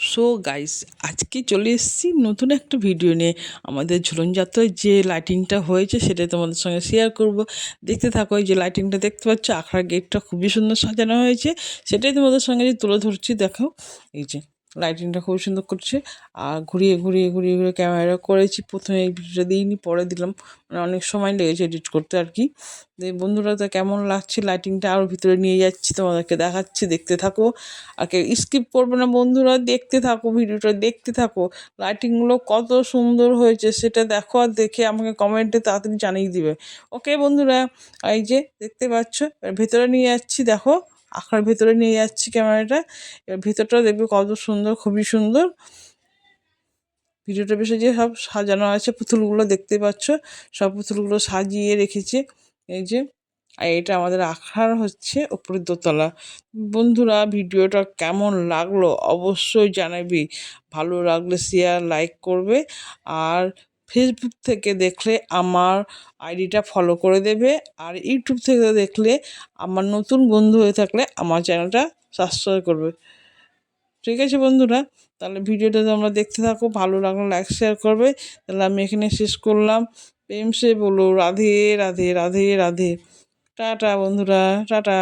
So guys আজকে চলে এসেছি নতুন একটা ভিডিও নিয়ে। আমাদের ঝুলনযাত্রায় যে লাইটিংটা হয়েছে সেটা তোমাদের সঙ্গে শেয়ার করব। দেখতে থাকো যে লাইটিংটা দেখতে পাচ্ছ, আখড়া গেটটা খুবই সুন্দর সাজানো হয়েছে। সেটাই তোমাদের সঙ্গে যে তুলে ধরছি, দেখো। এই যে লাইটিংটা খুব সুন্দর করছে। আর ঘুরিয়ে ঘুরিয়ে ঘুরিয়ে ঘুরিয়ে ক্যামেরা করেছি প্রথমে এই ভিডিওটা দিইনি, পরে দিলাম। মানে অনেক সময় লেগেছে এডিট করতে আর কি। বন্ধুরা, তো কেমন লাগছে লাইটিংটা আরও ভিতরে নিয়ে যাচ্ছি, তোমাদেরকে দেখাচ্ছি, দেখতে থাকো। আর কেউ স্কিপ করবে না বন্ধুরা, দেখতে থাকো, ভিডিওটা দেখতে থাকো। লাইটিংগুলো কত সুন্দর হয়েছে, সেটা দেখো আর দেখে আমাকে কমেন্টে তাড়াতাড়ি জানিয়ে দিবে। ওকে বন্ধুরা, এই যে দেখতে পাচ্ছ ভেতরে নিয়ে যাচ্ছি, দেখো। আঁকার ভেতরে নিয়ে যাচ্ছি ক্যামেরাটা। এবার ভিতরটা দেখবে কত সুন্দর, খুবই সুন্দর। ভিডিওটা বেশি যে সব সাজানো আছে, পুতুলগুলো দেখতে পাচ্ছ। সব পুতুলগুলো সাজিয়ে রেখেছে। এই যে, আর এটা আমাদের আখার হচ্ছে ওপরের দোতলা। বন্ধুরা, ভিডিওটা কেমন লাগল অবশ্যই জানাবি। ভালো লাগলে শেয়ার লাইক করবে। আর ফেসবুক থেকে দেখলে আমার আইডিটা ফলো করে দেবে আর ইউটিউব থেকে দেখলে আমার নতুন বন্ধু হয়ে থাকলে আমার চ্যানেলটা সাবস্ক্রাইব করবে। ঠিক আছে বন্ধুরা, তাহলে ভিডিওটা তোমরা দেখতে থাকো, ভালো লাগলে লাইক শেয়ার করবে। তাহলে আমি এখানে শেষ করলাম। প্রেমসে বলো, রাধে রাধে রাধে রাধে। টাটা বন্ধুরা, টাটা।